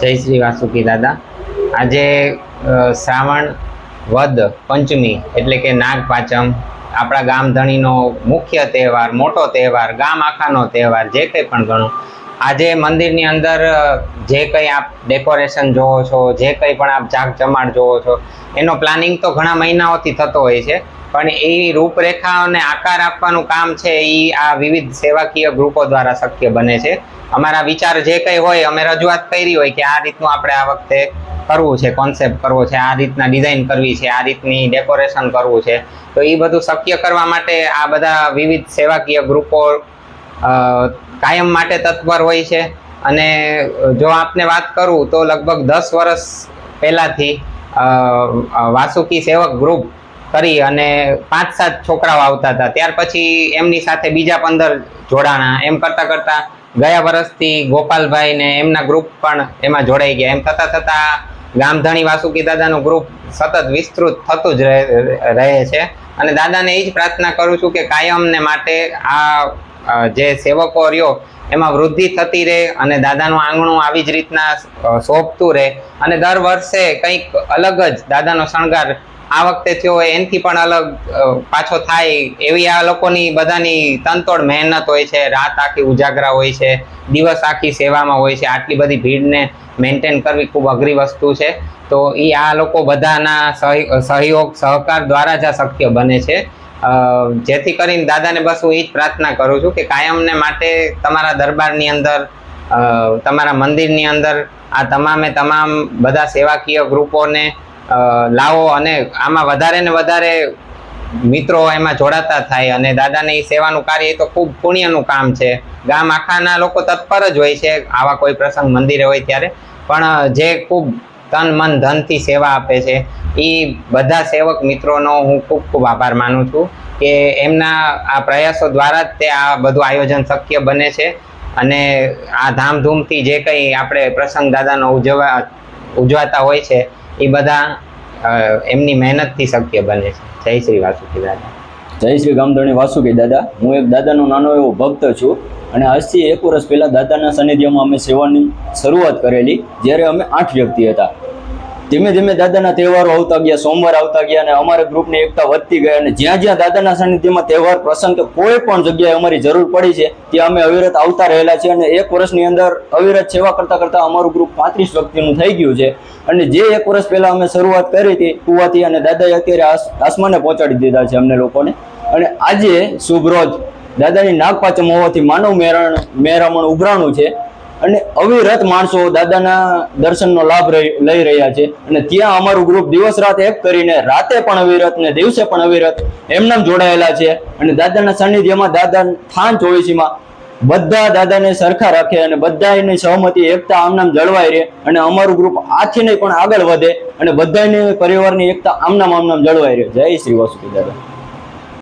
જય શ્રી વાસુકી દાદા. આજે શ્રાવણ વદ પંચમી એટલે કે નાગ પાંચમ, આપણા ગામધણીનો મુખ્ય તહેવાર, મોટો તહેવાર, ગામ આખાનો તહેવાર, જે કંઈ પણ ગણો આજે મંદિરની અંદર જે કંઈ આપ ડેકોરેશન જોવો છો, જે કંઈ પણ આપ જાગ જમાડ જોવો છો, એનો પ્લાનિંગ તો ઘણા મહિનાઓથી થતો હોય છે, પણ એ રૂપરેખા અને આકાર આપવાનું કામ છે એ આ વિવિધ સેવાકીય ગ્રુપો દ્વારા શક્ય બને છે. અમારા વિચાર જે કંઈ હોય, અમે રજૂઆત કરી હોય કે આ રીતનું આપણે આ વખતે કરવું છે કોન્સેપ્ટ કરવો છે, આ રીતના ડિઝાઇન કરવી છે, આ રીતની ડેકોરેશન કરવું છે. તો એ બધું શક્ય કરવા માટે આ બધા વિવિધ સેવાકીય ગ્રુપો કાયમ માટે તત્પર હોય છે. અને જો આપને વાત કરું તો લગભગ દસ વર્ષ પહેલાંથી વાસુકી સેવક ગ્રુપ કરી અને પાંચ સાત છોકરાઓ આવતા હતા. ત્યાર પછી એમની સાથે બીજા પંદર જોડાણા. એમ કરતાં કરતાં ગયા વર્ષથી ગોપાલભાઈ ને એમના ગ્રુપ પણ એમાં જોડાઈ ગયા. એમ થતાં થતાં ગામધણી વાસુકી દાદાનું ગ્રુપ સતત વિસ્તૃત થતું જ રહે છે. અને દાદાને એ જ પ્રાર્થના કરું છું કે કાયમને માટે આ જે સેવકો રહ્યો, એમાં વૃદ્ધિ થતી રહે અને દાદાનું આંગણું આવી જ રીતના શોભતું રહે. અને દર વર્ષે કંઈક અલગ જ દાદાનો શણગાર આ વખતે થયો એનાથી પણ અલગ પાછો થાય એવી આ લોકોની બધાની તનતોડ મહેનત હોય છે, રાત આખી ઉજાગરા હોય છે, દિવસ આખી સેવામાં હોય છે, આટલી બધી ભીડને મેન્ટેન કરવી ખૂબ અઘરી વસ્તુ છે. તો એ આ લોકો બધાના સહી- સહયોગ, સહકાર દ્વારા જ આ શક્ય બને છે. જેથી કરીને દાદાને બસ હું એ જ પ્રાર્થના કરું છું કે કાયમને માટે તમારા દરબારની અંદર તમારા મંદિરની અંદર આ તમામે તમામ બધા સેવાકીય ગ્રુપોને લાવો અને આમાં વધારે ને વધારે મિત્રો એમાં જોડાતા થાય અને દાદાને એ સેવાનું કાર્ય એ તો ખૂબ પુણ્યનું કામ છે. ગામ આખાના લોકો તત્પર જ હોય છે, આવા કોઈ પ્રસંગ મંદિરે હોય ત્યારે. પણ જે ખૂબ તન, મન, ધનથી સેવા આપે છે એ બધા સેવક મિત્રોનો હું ખૂબ ખૂબ આભાર માનું છું કે એમના આ પ્રયાસો દ્વારા જ તે આ બધું આયોજન શક્ય બને છે. અને આ ધામધૂમથી જે કંઈ આપણે પ્રસંગ દાદાનો ઉજવવા ઉજવાતા હોય છે, એ બધા એમની મહેનતથી શક્ય બને છે. જય શ્રી વાસુકી દાદા. જય શ્રી ગામધણી વાસુકી દાદા. હું એક દાદાનો નાનો એવો ભક્ત છું અને આજથી એક વર્ષ પહેલાં દાદાના સાનિધ્યમાં અમે સેવાની શરૂઆત કરેલી, જ્યારે અમે આઠ વ્યક્તિ હતા. ધીમે ધીમે દાદાના તહેવારો આવતા ગયા, સોમવાર આવતા ગયા અને અમારા ગ્રુપની એકતા વધતી ગઈ અને જ્યાં જ્યાં દાદાના સાનિધ્યમાં તહેવાર પ્રસંગ કે કોઈ પણ જગ્યાએ અમારી જરૂર પડી છે, ત્યાં અમે અવિરત આવતા રહેલા છીએ અને એક વર્ષની અંદર અવિરત સેવા કરતા કરતા અમારું ગ્રુપ પાંત્રીસ વ્યક્તિનું થઈ ગયું છે. અને જે એક વર્ષ પહેલાં અમે શરૂઆત કરી હતી, કુવાથી અને દાદાએ અત્યારે આસમાને પહોંચાડી દીધા છે અમને લોકોને. અને આજે શુભ રોજ દાદાની નાગપાચમ હોવાથી માનવ મેરણ, મેરામણ ઉભરાણું છે. અને અવિરત માણસો દાદાના દર્શનનો લાભ લઈ રહ્યા છે. અને ત્યાં અમારું ગ્રુપ દિવસ રાત એક કરીને રાતે પણ અવિરત ને દિવસે પણ અવિરત એમને જોડાયેલા છે. અને દાદાના સાનિધ્યમાં દાદા થાન ચોવીસીમાં બધા દાદાને સરખા રાખે અને બધાની સહમતિ, એકતા આમનામ જળવાઈ રહે અને અમારું ગ્રુપ આથી નહીં પણ આગળ વધે અને બધાની પરિવારની એકતા આમનામ આમનામ જળવાઈ રહે. જય શ્રી વાસુકી દાદા.